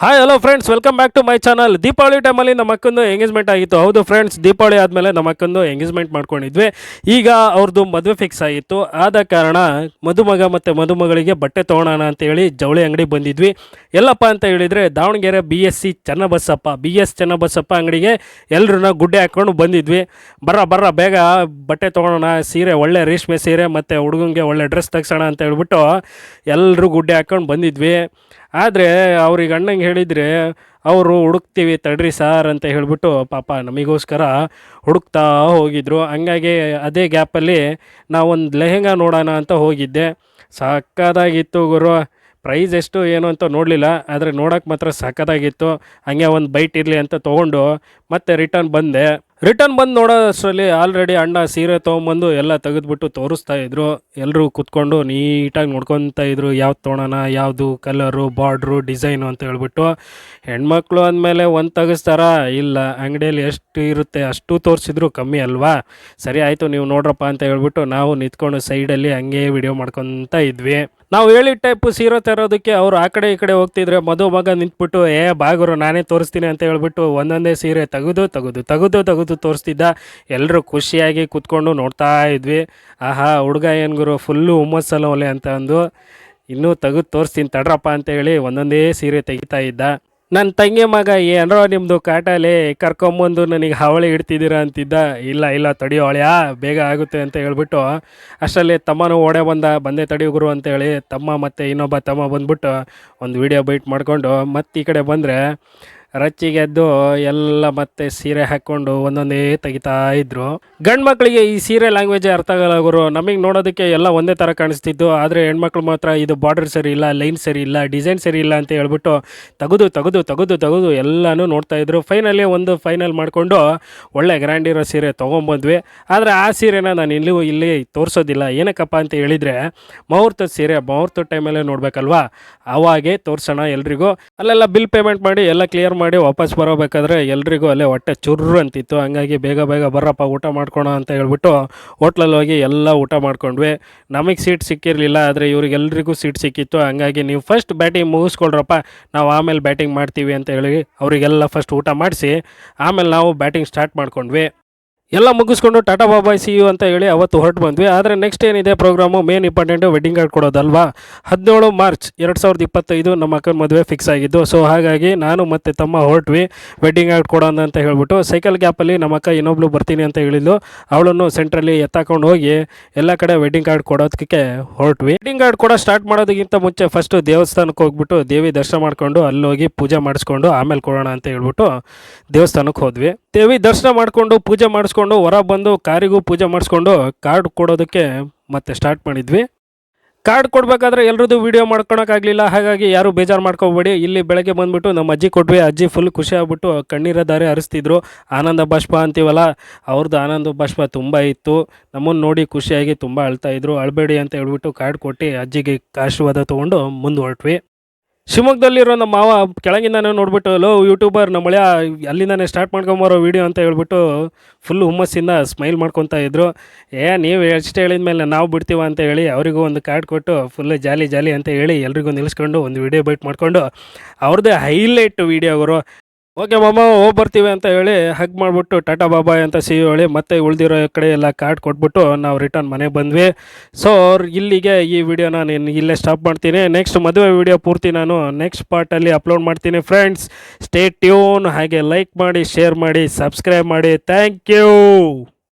Hi hello friends welcome back to my channel Deepavali ಟೈಮಲ್ಲಿ ನಮ್ಮ ಅಕ್ಕಂದು engagement ಆಗಿತ್ತು. ಹೌದು ಫ್ರೆಂಡ್ಸ್ ದೀಪಾವಳಿ ಆದಮೇಲೆ ನಮ್ಮ ಅಕ್ಕಂದು ಎಂಗೇಜ್ಮೆಂಟ್ ಮಾಡ್ಕೊಂಡಿದ್ವಿ. ಈಗ ಅವ್ರದ್ದು ಮದುವೆ ಫಿಕ್ಸ್ ಆಗಿತ್ತು. ಆದ ಕಾರಣ ಮದುಮಗ ಮತ್ತು ಮದುಮಗಳಿಗೆ ಬಟ್ಟೆ ತೊಗೊಳೋಣ ಅಂತೇಳಿ ಜವಳಿ ಅಂಗಡಿ ಬಂದಿದ್ವಿ. ಎಲ್ಲಪ್ಪ ಅಂತ ಹೇಳಿದರೆ Davanagere B S C Channabasappa B S Channabasappa ಅಂಗಡಿಗೆ ಎಲ್ಲರನ್ನ ಗುಡ್ಡೆ ಹಾಕ್ಕೊಂಡು ಬಂದಿದ್ವಿ. ಬರ್ರ ಬರ್ರ, ಬೇಗ ಬಟ್ಟೆ ತೊಗೊಳೋಣ ಸೀರೆ ಒಳ್ಳೆ ರೇಷ್ಮೆ ಸೀರೆ ಮತ್ತು ಹುಡುಗಂಗೆ ಒಳ್ಳೆ ಡ್ರೆಸ್ ತೆಗ್ಸೋಣ ಅಂತ ಹೇಳ್ಬಿಟ್ಟು ಎಲ್ಲರೂ ಗುಡ್ಡೆ ಹಾಕ್ಕೊಂಡು ಬಂದಿದ್ವಿ. ಆದರೆ ಅವ್ರಿಗೆ ಅಣ್ಣಂಗೆ ಹೇಳಿದರೆ, ಅವರು ಹುಡುಕ್ತೀವಿ ತಡ್ರಿ ಸಾರ್ ಅಂತ ಹೇಳಿಬಿಟ್ಟು ಪಾಪ ನಮಗೋಸ್ಕರ ಹುಡುಕ್ತಾ ಹೋಗಿದ್ರು. ಹಂಗಾಗಿ ಅದೇ ಗ್ಯಾಪಲ್ಲಿ ನಾವೊಂದು ಲೆಹೆಂಗಾ ನೋಡೋಣ ಅಂತ ಹೋಗಿದ್ದೆ. ಸಕ್ಕದಾಗಿತ್ತು ಗುರು. ಪ್ರೈಸ್ ಎಷ್ಟು ಏನು ಅಂತ ನೋಡಲಿಲ್ಲ, ಆದರೆ ನೋಡೋಕ್ಕೆ ಮಾತ್ರ ಸಕ್ಕದಾಗಿತ್ತು ಹಂಗೆ ಒಂದು ಬೈಟ್ ಇರಲಿ ಅಂತ ತೊಗೊಂಡು ಮತ್ತೆ ರಿಟರ್ನ್ ಬಂದೆ. ರಿಟರ್ನ್ ಬಂದು ನೋಡೋಷ್ಟರಲ್ಲಿ ಆಲ್ರೆಡಿ ಅಣ್ಣ ಸೀರೆ ತೊಗೊಂಬಂದು ಎಲ್ಲ ತೆಗೆದ್ಬಿಟ್ಟು ತೋರಿಸ್ತಾ ಇದ್ರು. ಎಲ್ಲರೂ ಕುತ್ಕೊಂಡು ನೀಟಾಗಿ ನೋಡ್ಕೊತಾ ಇದ್ರು. ಯಾವ್ದು ತೊಗೊಳೋಣ ಯಾವುದು ಕಲರು ಬಾರ್ಡ್ರು ಡಿಸೈನು ಅಂತ ಹೇಳ್ಬಿಟ್ಟು. ಹೆಣ್ಮಕ್ಳು ಅಂದಮೇಲೆ ಒಂದು ತೆಗಿಸ್ತಾರ? ಇಲ್ಲ. ಅಂಗಡಿಯಲ್ಲಿ ಎಷ್ಟು ಇರುತ್ತೆ ಅಷ್ಟು ತೋರಿಸಿದ್ರು ಕಮ್ಮಿ ಅಲ್ವಾ? ಸರಿ ಆಯಿತು, ನೀವು ನೋಡ್ರಪ್ಪ ಅಂತ ಹೇಳ್ಬಿಟ್ಟು ನಾವು ನಿಂತ್ಕೊಂಡು ಸೈಡಲ್ಲಿ ಹಂಗೆ ವಿಡಿಯೋ ಮಾಡ್ಕೊತ ಇದ್ವಿ. ನಾವು ಹೇಳಿದ ಟೈಪು ಸೀರೆ ತರೋದಕ್ಕೆ ಅವರು ಆ ಕಡೆ ಈ ಕಡೆ ಹೋಗ್ತಿದ್ರೆ ಮದುಮಗ ನಿಂತ್ಬಿಟ್ಟು, ಏ ಬಾಗರು, ನಾನೇ ತೋರಿಸ್ತೀನಿ ಅಂತ ಹೇಳ್ಬಿಟ್ಟು ಒಂದೊಂದೇ ಸೀರೆ ತೆಗೆದು ತೆಗೆದು ತೆಗೆದು ತೆಗೆದು ತೋರಿಸ್ತಿದ್ದ. ಎಲ್ಲರೂ ಖುಷಿಯಾಗಿ ಕೂತ್ಕೊಂಡು ನೋಡ್ತಾ ಇದ್ವಿ. ಆಹಾ, ಹುಡುಗ ಏನು ಗುರು, ಫುಲ್ಲು ಹುಮ್ಮಸ್ಸಲ್ಲ ಒಲೆ ಅಂತ ಅಂದು. ಇನ್ನೂ ತೆಗೆದು ತೋರಿಸ್ತೀನಿ, ತಡ್ರಪ್ಪ ಅಂತ ಹೇಳಿ ಒಂದೊಂದೇ ಸೀರೆ ತೆಗಿತಾ ಇದ್ದ. ನನ್ನ ತಂಗಿ ಮಗ ಏನರೋ ನಿಮ್ಮದು ಕಾಟಲ್ಲಿ ಕರ್ಕೊಂಬಂದು ನನಗೆ ಹಾವಳಿ ಇಡ್ತಿದ್ದೀರಾ ಅಂತಿದ್ದ. ಇಲ್ಲ ಇಲ್ಲ, ತಡಿಯೋ ಅಳ್ಯಾ ಬೇಗ ಆಗುತ್ತೆ ಅಂತ ಹೇಳ್ಬಿಟ್ಟು, ಅಷ್ಟರಲ್ಲಿ ತಮ್ಮನೂ ಓಡೆ ಬಂದ. ಬಂದೆ ತಡಿಯುಗುರು ಗುರು ಅಂತೇಳಿ ತಮ್ಮ ಮತ್ತು ಇನ್ನೊಬ್ಬ ತಮ್ಮ ಬಂದ್ಬಿಟ್ಟು ಒಂದು ವೀಡಿಯೋ ಬೈಟ್ ಮಾಡಿಕೊಂಡು ಮತ್ತೆ ಈ ಕಡೆ ಬಂದರೆ ರಚ್ಚಿಗೆದ್ದು ಎಲ್ಲ ಮತ್ತೆ ಸೀರೆ ಹಾಕ್ಕೊಂಡು ಒಂದೊಂದೇ ತೆಗಿತಾ ಇದ್ರು. ಗಂಡು ಮಕ್ಕಳಿಗೆ ಈ ಸೀರೆ ಲ್ಯಾಂಗ್ವೇಜ್ ಅರ್ಥ ಆಗಲ್ಲ ಗುರು. ನಮಗೆ ನೋಡೋದಕ್ಕೆ ಎಲ್ಲ ಒಂದೇ ಥರ ಕಾಣಿಸ್ತಿತ್ತು. ಆದರೆ ಹೆಣ್ಮಕ್ಳು ಮಾತ್ರ ಇದು ಬಾರ್ಡರ್ ಸರಿ ಇಲ್ಲ ಲೈನ್ ಸರಿ ಇಲ್ಲ ಡಿಸೈನ್ ಸರಿ ಇಲ್ಲ ಅಂತ ಹೇಳ್ಬಿಟ್ಟು ತೆಗೆದು ತೆಗೆದು ತೆಗೆದು ತೆಗೆದು ಎಲ್ಲನೂ ನೋಡ್ತಾ ಇದ್ರು. ಫೈನಲಿ ಒಂದು ಫೈನಲ್ ಮಾಡಿಕೊಂಡು ಒಳ್ಳೆ ಗ್ರ್ಯಾಂಡ್ ಇರೋ ಸೀರೆ ತೊಗೊಂಬಂದ್ವಿ. ಆದರೆ ಆ ಸೀರೆನ ನಾನು ಇಲ್ಲಿ ಇಲ್ಲಿ ತೋರಿಸೋದಿಲ್ಲ. ಏನಕ್ಕಪ್ಪ ಅಂತ ಹೇಳಿದರೆ ಮುಹೂರ್ತದ ಸೀರೆ ಮುಹೂರ್ತದ ಟೈಮಲ್ಲೇ ನೋಡಬೇಕಲ್ವಾ? ಅವಾಗೆ ತೋರಿಸೋಣ ಎಲ್ರಿಗೂ. ಅಲ್ಲೆಲ್ಲ ಬಿಲ್ ಪೇಮೆಂಟ್ ಮಾಡಿ ಎಲ್ಲ ಕ್ಲಿಯರ್ ಮಾಡಿ ವಾಪಸ್ ಬರಬೇಕಾದ್ರೆ ಎಲ್ರಿಗೂ ಅಲ್ಲೇ ಹೊಟ್ಟೆ ಚುರ್ರು ಅಂತಿತ್ತು. ಹಂಗಾಗಿ ಬೇಗ ಬೇಗ ಬರ್ರಪ್ಪ, ಊಟ ಮಾಡ್ಕೊಳ ಅಂತ ಹೇಳ್ಬಿಟ್ಟು ಹೋಟ್ಲಲ್ಲಿ ಹೋಗಿ ಎಲ್ಲ ಊಟ ಮಾಡ್ಕೊಂಡ್ವಿ. ನಮಗೆ ಸೀಟ್ ಸಿಕ್ಕಿರಲಿಲ್ಲ, ಆದರೆ ಇವ್ರಿಗೆಲ್ರಿಗೂ ಸೀಟ್ ಸಿಕ್ಕಿತ್ತು. ಹಂಗಾಗಿ ನೀವು ಫಸ್ಟ್ ಬ್ಯಾಟಿಂಗ್ ಮುಗಿಸ್ಕೊಳ್ರಪ್ಪ, ನಾವು ಆಮೇಲೆ ಬ್ಯಾಟಿಂಗ್ ಮಾಡ್ತೀವಿ ಅಂತ ಹೇಳಿ ಅವರಿಗೆಲ್ಲ ಫಸ್ಟ್ ಊಟ ಮಾಡಿಸಿ, ಆಮೇಲೆ ನಾವು ಬ್ಯಾಟಿಂಗ್ ಸ್ಟಾರ್ಟ್ ಮಾಡ್ಕೊಂಡ್ವಿ. ಎಲ್ಲ ಮುಗಿಸ್ಕೊಂಡು ಟಾಟಾ ಬಾಬಾಯ್ ಸಿ ಯು ಅಂತ ಹೇಳಿ ಅವತ್ತು ಹೊರಟು ಬಂದ್ವಿ. ಆದರೆ ನೆಕ್ಸ್ಟ್ ಏನಿದೆ programme main important wedding card ಕೊಡೋದಲ್ವಾ? ಹದಿನೇಳು ಮಾರ್ಚ್ ಎರಡು ಸಾವಿರದ ಇಪ್ಪತ್ತೈದು ನಮ್ಮ ಅಕ್ಕನ ಮದುವೆ ಫಿಕ್ಸ್ ಆಗಿದ್ದು. ಸೊ ಹಾಗಾಗಿ ನಾನು ಮತ್ತು ತಮ್ಮ ಹೊರಟ್ವಿ. ವೆಡ್ಡಿಂಗ್ ಕಾರ್ಡ್ ಕೊಡೋಣ ಅಂತ ಹೇಳ್ಬಿಟ್ಟು ಸೈಕಲ್ ಗ್ಯಾಪಲ್ಲಿ ನಮ್ಮ ಅಕ್ಕ ಇನ್ನೊಬ್ಳು ಬರ್ತೀನಿ ಅಂತ ಹೇಳಿದ್ಲು. ಅವಳನ್ನು ಸೆಂಟ್ರಲ್ಲಿ ಎತ್ತಾಕೊಂಡು ಹೋಗಿ ಎಲ್ಲ ಕಡೆ ವೆಡ್ಡಿಂಗ್ ಕಾರ್ಡ್ ಕೊಡೋದಕ್ಕೆ ಹೊರಟ್ವಿ. ವೆಡ್ಡಿಂಗ್ ಕಾರ್ಡ್ ಕೊಡೋ ಸ್ಟಾರ್ಟ್ ಮಾಡೋದಕ್ಕಿಂತ ಮುಂಚೆ ಫಸ್ಟು ದೇವಸ್ಥಾನಕ್ಕೆ ಹೋಗ್ಬಿಟ್ಟು ದೇವಿ ದರ್ಶನ ಮಾಡಿಕೊಂಡು ಅಲ್ಲಿ ಹೋಗಿ ಪೂಜೆ ಮಾಡಿಸ್ಕೊಂಡು ಆಮೇಲೆ ಕೊಡೋಣ ಅಂತ ಹೇಳ್ಬಿಟ್ಟು ದೇವಸ್ಥಾನಕ್ಕೆ ಹೋದ್ವಿ. ದೇವಿ ದರ್ಶನ ಮಾಡಿಕೊಂಡು ಪೂಜೆ ಮಾಡಿಸ್ಕೊಂಡು ಹೊರ ಬಂದು ಕಾರಿಗೂ ಪೂಜೆ ಮಾಡಿಸ್ಕೊಂಡು ಕಾರ್ಡ್ ಕೊಡೋದಕ್ಕೆ ಮತ್ತೆ ಸ್ಟಾರ್ಟ್ ಮಾಡಿದ್ವಿ. ಕಾರ್ಡ್ ಕೊಡಬೇಕಾದ್ರೆ ಎಲ್ರದ್ದು ವೀಡಿಯೋ ಮಾಡ್ಕೊಳಕ್ಕಾಗಲಿಲ್ಲ, ಹಾಗಾಗಿ ಯಾರು ಬೇಜಾರು ಮಾಡ್ಕೋಬೇಡಿ. ಇಲ್ಲಿ ಬೆಳಗ್ಗೆ ಬಂದುಬಿಟ್ಟು ನಮ್ಮ ಅಜ್ಜಿ ಕೊಟ್ವಿ, ಅಜ್ಜಿ ಫುಲ್ ಖುಷಿ ಆಗ್ಬಿಟ್ಟು ಕಣ್ಣೀರ ದಾರಿ ಹರಿಸ್ತಿದ್ರು. ಆನಂದ ಬಾಷ್ಪ ಅಂತೀವಲ್ಲ ಅವ್ರದ್ದು ಆನಂದ ಬಾಷ್ಪ ತುಂಬ ಇತ್ತು. ನಮ್ಮನ್ನು ನೋಡಿ ಖುಷಿಯಾಗಿ ತುಂಬ ಅಳ್ತಾ ಇದ್ರು. ಅಳಬೇಡಿ ಅಂತ ಹೇಳ್ಬಿಟ್ಟು ಕಾರ್ಡ್ ಕೊಟ್ಟು ಅಜ್ಜಿಗೆ ಆಶೀರ್ವಾದ ತೊಗೊಂಡು ಮುಂದೆ ಹೊರಟ್ವಿ. ಶಿವಮೊಗ್ಗದಲ್ಲಿರೋ ನಮ್ಮ ಮಾವ ಕೆಳಗಿಂದಾನೆ ನೋಡ್ಬಿಟ್ಟು, ಲೋ ಯೂಟ್ಯೂಬರ್ ನಮ್ಮ ಅಲ್ಲಿಂದನೇ ಅಲ್ಲಿಂದಾನೆ ಸ್ಟಾರ್ಟ್ ಮಾಡ್ಕೊಂಬರೋ ವೀಡಿಯೋ ಅಂತ ಹೇಳ್ಬಿಟ್ಟು ಫುಲ್ ಹುಮ್ಮಸ್ಸಿಂದ ಸ್ಮೈಲ್ ಮಾಡ್ಕೊತಾ ಇದ್ರು. ಏ, ನೀವು ಎಷ್ಟು ಹೇಳಿದ ಮೇಲೆ ನಾವು ಬಿಡ್ತೀವ ಅಂತ ಹೇಳಿ ಅವರಿಗೂ ಒಂದು ಕಾರ್ಡ್ ಕೊಟ್ಟು ಫುಲ್ ಜಾಲಿ ಜಾಲಿ ಅಂತ ಹೇಳಿ ಎಲ್ರಿಗೂ ನಿಲ್ಲಿಸ್ಕೊಂಡು ಒಂದು ವಿಡಿಯೋ ಬೈಟ್ ಮಾಡಿಕೊಂಡು ಅವ್ರದ್ದೇ ಹೈಲೈಟ್ ವೀಡಿಯೋಗಳು ಓಕೆ ಮಾಮ, ಹೋಗಿ ಬರ್ತೀವಿ ಅಂತ ಹೇಳಿ ಹಗ್ ಮಾಡಿಬಿಟ್ಟು, ಟಾಟಾ ಬಾಬಾಯ್ ಅಂತ ಸಿ ಹೇಳಿ ಮತ್ತೆ ಉಳಿದಿರೋ ಕಡೆ ಎಲ್ಲ ಕಾರ್ಡ್ ಕೊಟ್ಬಿಟ್ಟು ನಾವು ರಿಟರ್ನ್ ಮನೆಗೆ ಬಂದ್ವಿ. ಸೊ ಇಲ್ಲಿಗೆ ಈ ವಿಡಿಯೋನ ನಾನು ಇಲ್ಲೇ ಸ್ಟಾಪ್ ಮಾಡ್ತೀನಿ. ನೆಕ್ಸ್ಟ್ ಮದುವೆ ವಿಡಿಯೋ ಪೂರ್ತಿ ನಾನು ನೆಕ್ಸ್ಟ್ ಪಾರ್ಟಲ್ಲಿ ಅಪ್ಲೋಡ್ ಮಾಡ್ತೀನಿ ಫ್ರೆಂಡ್ಸ್ ಸ್ಟೇ ಟ್ಯೂನ್ ಹಾಗೆ ಲೈಕ್ ಮಾಡಿ ಶೇರ್ ಮಾಡಿ ಸಬ್ಸ್ಕ್ರೈಬ್ ಮಾಡಿ. Thank you